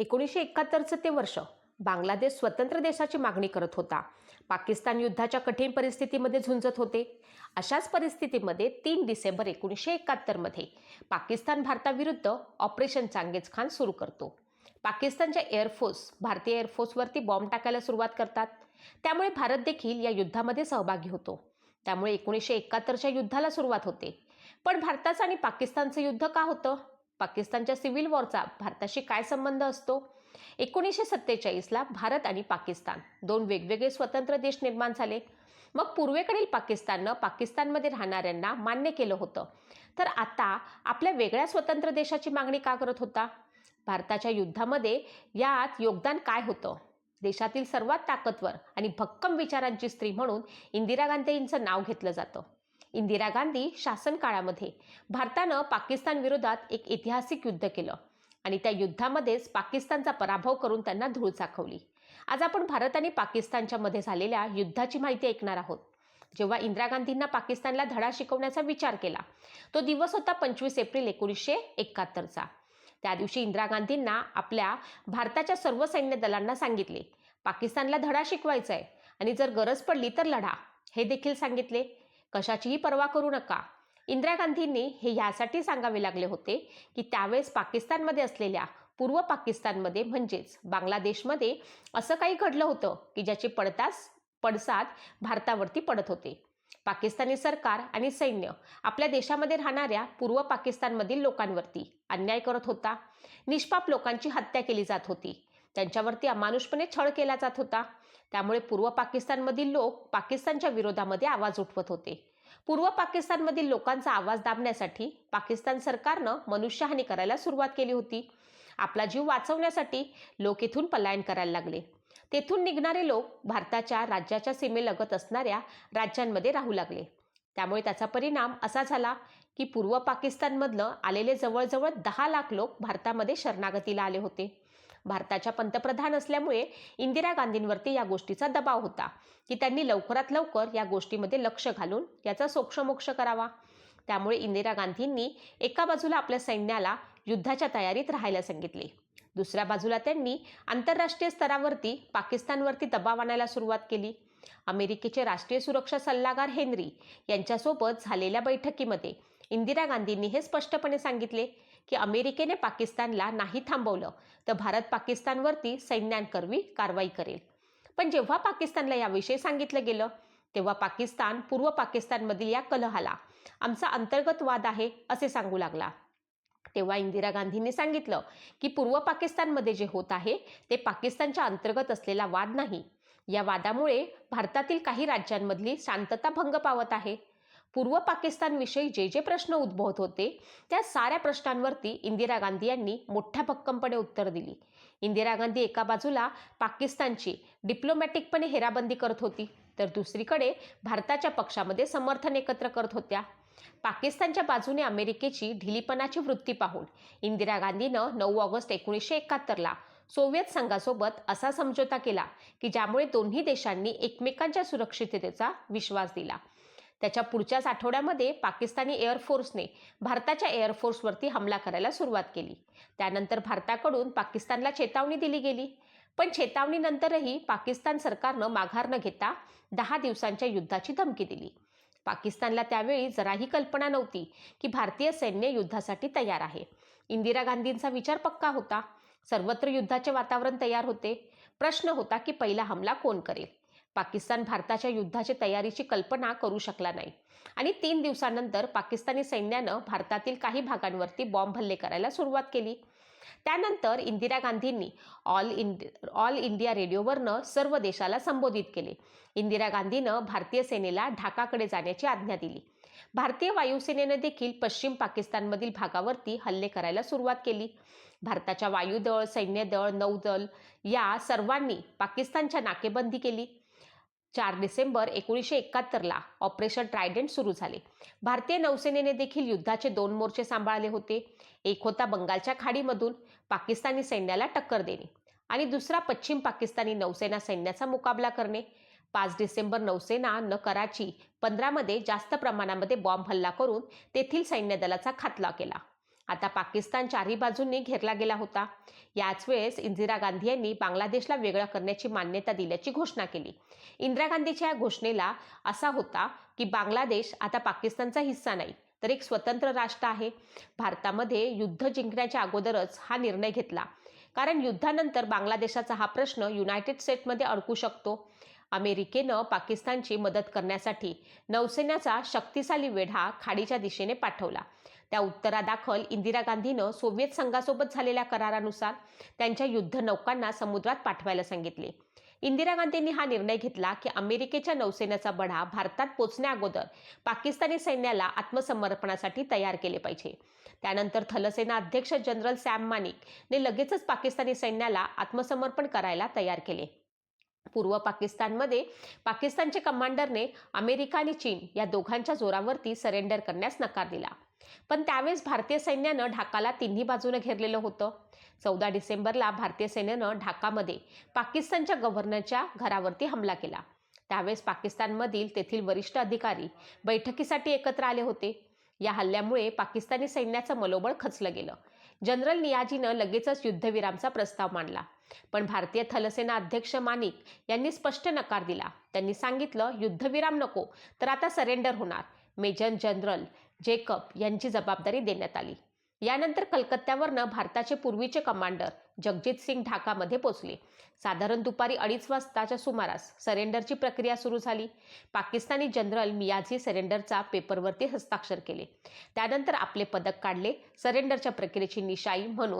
एकोणीसशे एकाहत्तरचं ते वर्ष बांगलादेश स्वतंत्र देशाची मागणी करत होता. पाकिस्तान युद्धाच्या कठीण परिस्थितीमध्ये झुंजत होते. अशाच परिस्थितीमध्ये तीन डिसेंबर एकोणीसशे एकाहत्तरमध्ये पाकिस्तान भारताविरुद्ध ऑपरेशन चांगेज खान सुरू करतो. पाकिस्तानच्या एअरफोर्स भारतीय एअरफोर्सवरती बॉम्ब टाकायला सुरुवात करतात. त्यामुळे भारत देखील या युद्धामध्ये सहभागी होतो. त्यामुळे एकोणीसशे एकाहत्तरच्या युद्धाला सुरुवात होते. पण भारताचं आणि पाकिस्तानचं युद्ध का होतं? पाकिस्तानच्या सिव्हिल वॉरचा भारताशी काय संबंध असतो? एकोणीसशे सत्तेचाळीसला भारत आणि पाकिस्तान दोन वेगवेगळे स्वतंत्र देश निर्माण झाले. मग पूर्वेकडील पाकिस्ताननं पाकिस्तानमध्ये राहणाऱ्यांना मान्य केलं होतं. तर आता आपल्या वेगळ्या स्वतंत्र देशाची मागणी का करत होता? भारताच्या युद्धामध्ये यात योगदान काय होतं? देशातील सर्वात ताकदवर आणि भक्कम विचारांची स्त्री म्हणून इंदिरा गांधींचं नाव घेतलं जातं. इंदिरा गांधी शासन काळामध्ये भारतानं पाकिस्तान विरोधात एक ऐतिहासिक युद्ध केलं आणि त्या युद्धामध्येच पाकिस्तानचा पराभव करून त्यांना धूळ चाखवली. आज आपण भारत आणि पाकिस्तानच्या मध्ये झालेल्या युद्धाची माहिती ऐकणार आहोत. जेव्हा इंदिरा गांधींना पाकिस्तानला धडा शिकवण्याचा विचार केला तो दिवस होता पंचवीस एप्रिल एकोणीसशे एकाहत्तरचा. त्या दिवशी इंदिरा गांधींना आपल्या भारताच्या सर्व सैन्य दलांना सांगितले पाकिस्तानला धडा शिकवायचा आहे आणि जर गरज पडली तर लढा. हे देखील सांगितले. कशाचीही पर्वा करू नका. इंदिरा गांधींनी हे ह्यासाठी सांगावे लागले होते की त्यावेळेस पाकिस्तानमध्ये असलेल्या पूर्व पाकिस्तानमध्ये म्हणजेच बांगलादेशमध्ये असं काही घडलं होतं की ज्याचे पडतास पडसाद भारतावरती पडत होते. पाकिस्तानी सरकार आणि सैन्य आपल्या देशामध्ये राहणाऱ्या पूर्व पाकिस्तानमधील लोकांवरती अन्याय करत होता. निष्पाप लोकांची हत्या केली जात होती. त्यांच्यावरती अमानुषपणे छळ केला जात होता. त्यामुळे पूर्व पाकिस्तानमधील लोक पाकिस्तानच्या विरोधामध्ये आवाज उठवत होते. पूर्व पाकिस्तानमधील लोकांचा आवाज दाबण्यासाठी पाकिस्तान सरकारनं मनुष्यहानी करायला सुरुवात केली होती. आपला जीव वाचवण्यासाठी लोक इथून पलायन करायला लागले. तेथून निघणारे लोक भारताच्या राज्याच्या सीमेलगत असणाऱ्या राज्यांमध्ये राहू लागले. त्यामुळे त्याचा परिणाम असा झाला की पूर्व पाकिस्तानमधनं आलेले जवळजवळ दहा लाख लोक भारतामध्ये शरणागतीला आले होते. भारताच्या पंतप्रधान असल्यामुळे इंदिरा गांधींवरती या गोष्टीचा दबाव होता. की त्यांनी लवकरात लवकर या गोष्टीमध्ये लक्ष घालून याचा सोक्षमोक्ष करावा. त्यामुळे इंदिरा गांधींनी एका बाजूला आपल्या सैन्याला युद्धाच्या तयारीत राहायला सांगितले. दुसऱ्या बाजूला त्यांनी आंतरराष्ट्रीय स्तरावरती पाकिस्तानवरती दबाव आणायला सुरुवात केली. अमेरिकेचे राष्ट्रीय सुरक्षा सल्लागार हेनरी यांच्यासोबत झालेल्या बैठकीमध्ये इंदिरा गांधींनी हे स्पष्टपणे सांगितले. की अमेरिकेने पाकिस्तानला नाही थांबवलं तर भारत पाकिस्तानवरती सैन्यांकरवी कारवाई करेल. पण जेव्हा पाकिस्तानला याविषयी सांगितलं गेलं तेव्हा पाकिस्तान पूर्व पाकिस्तानमधील या कलहाला आमचा अंतर्गत वाद आहे असे सांगू लागला. तेव्हा इंदिरा गांधींनी सांगितलं की पूर्व पाकिस्तानमध्ये जे होत आहे ते पाकिस्तानच्या अंतर्गत असलेला वाद नाही. या वादामुळे भारतातील काही राज्यांमधली शांतता भंग पावत आहे. पूर्व पाकिस्तानविषयी जे जे प्रश्न उद्भवत होते त्या साऱ्या प्रश्नांवरती इंदिरा गांधी यांनी मोठ्या भक्कमपणे उत्तर दिली. इंदिरा गांधी एका बाजूला पाकिस्तानची डिप्लोमॅटिकपणे हेराबंदी करत होती तर दुसरीकडे भारताच्या पक्षामध्ये समर्थन एकत्र करत होत्या. पाकिस्तानच्या बाजूने अमेरिकेची ढिलीपणाची वृत्ती पाहून इंदिरा गांधीनं नऊ ऑगस्ट एकोणीसशे एकाहत्तरला सोव्हिएत संघासोबत असा समझोता केला की ज्यामुळे दोन्ही देशांनी एकमेकांच्या सुरक्षिततेचा विश्वास दिला. त्याच्या पुढच्याच आठवड्यामध्ये पाकिस्तानी एअरफोर्सने भारताच्या एअरफोर्सवरती हमला करायला सुरुवात केली. त्यानंतर भारताकडून पाकिस्तानला चेतावणी दिली गेली. पण चेतावणीनंतरही पाकिस्तान सरकारनं माघार न घेता दहा दिवसांच्या युद्धाची धमकी दिली. पाकिस्तानला त्यावेळी जराही कल्पना नव्हती की भारतीय सैन्य युद्धासाठी तयार आहे. इंदिरा गांधींचा विचार पक्का होता. सर्वत्र युद्धाचे वातावरण तयार होते. प्रश्न होता की पहिला हमला कोण करेल? पाकिस्तान भारताच्या युद्धाची तयारीची कल्पना करू शकला नाही. आणि तीन दिवसानंतर पाकिस्तानी सैन्यानं भारतातील काही भागांवरती बॉम्ब हल्ले करायला सुरुवात केली. त्यानंतर इंदिरा गांधींनी ऑल इंडि ऑल इंडिया रेडिओवरनं सर्व देशाला संबोधित केले. इंदिरा गांधीनं भारतीय सेनेला ढाकाकडे जाण्याची आज्ञा दिली. भारतीय वायुसेनेनं देखील पश्चिम पाकिस्तानमधील भागावरती हल्ले करायला सुरुवात केली. भारताच्या वायुदळ सैन्यदळ नौदल या सर्वांनी पाकिस्तानच्या नाकेबंदी केली. चार डिसेंबर एकोणीसशे एकाहत्तरला ऑपरेशन ट्रायडंट सुरू झाले. भारतीय नौसेनेने देखील युद्धाचे दोन मोर्चे सांभाळले होते. एक होता बंगालच्या खाडीमधून पाकिस्तानी सैन्याला टक्कर देणे आणि दुसरा पश्चिम पाकिस्तानी नौसेना सैन्याचा मुकाबला करणे. पाच डिसेंबर नौसेना न कराची पंधरामध्ये जास्त प्रमाणामध्ये बॉम्ब हल्ला करून तेथील सैन्य दलाचा केला. आता पाकिस्तान चारही बाजूंनी घेरला गेला होता. याच वेळेस इंदिरा गांधी यांनी बांगलादेशला वेगळं करण्याची मान्यता दिल्याची घोषणा केली. इंदिरा गांधीच्या या घोषणेला असा होता की बांगलादेश आता पाकिस्तानचा हिस्सा नाही तर एक स्वतंत्र राष्ट्र आहे. भारतामध्ये युद्ध जिंकण्याच्या अगोदरच हा निर्णय घेतला. कारण युद्धानंतर बांगलादेशाचा हा प्रश्न युनायटेड स्टेट्समध्ये अडकू शकतो. अमेरिकेनं पाकिस्तानची मदत करण्यासाठी नौसेन्याचा शक्तिशाली वेढा खाडीच्या दिशेने पाठवला. त्या उत्तरादाखल इंदिरा गांधीनं सोव्हिएत संघासोबत झालेल्या करारानुसार त्यांच्या युद्ध नौकांना समुद्रात पाठवायला सांगितले. इंदिरा गांधींनी हा निर्णय घेतला की अमेरिकेच्या नौसेनेचा बढा भारतात पोचण्याअगोदर पाकिस्तानी सैन्याला आत्मसमर्पणासाठी तयार केले पाहिजे. त्यानंतर थलसेना अध्यक्ष जनरल सॅम मानिक ने लगेचच पाकिस्तानी सैन्याला आत्मसमर्पण करायला तयार केले. पूर्व पाकिस्तानमध्ये पाकिस्तानचे कमांडरने अमेरिका आणि चीन या दोघांच्या जोरावरती सरेंडर करण्यास नकार दिला. पण त्यावेळेस भारतीय सैन्यानं ढाकाला तिन्ही बाजूनं घेरलेलं होतं. चौदा डिसेंबरला भारतीय सैन्यानं ढाकामध्ये पाकिस्तानच्या गव्हर्नरच्या घरावरती हमला केला. त्यावेळेस पाकिस्तानमधील तेथील वरिष्ठ अधिकारी बैठकीसाठी एकत्र आले होते. या हल्ल्यामुळे पाकिस्तानी सैन्याचं मनोबळ खचलं गेलं. जनरल नियाजीनं लगेचच युद्धविरामचा प्रस्ताव मांडला. पण भारतीय थलसेना अध्यक्ष मानिक यांनी स्पष्ट नकार दिला. त्यांनी सांगितलं युद्धविराम नको तर आता सरेंडर होणार. मेजर जनरल जेकब यांची जबाबदारी देण्यात आली. यानंतर कलकत्त्यावरनं भारताचे पूर्वीचे कमांडर जगजित सिंग ढाकामध्ये पोचले. साधारण दुपारी अडीच वाजताच्या सुमारास सरेंडरची प्रक्रिया सुरू झाली. पाकिस्तानी जनरल मियाझी सरेंडरचा पेपरवरती हस्ताक्षर केले. त्यानंतर आपले पदक काढले. सरेंडरच्या प्रक्रियेची निशाई म्हणून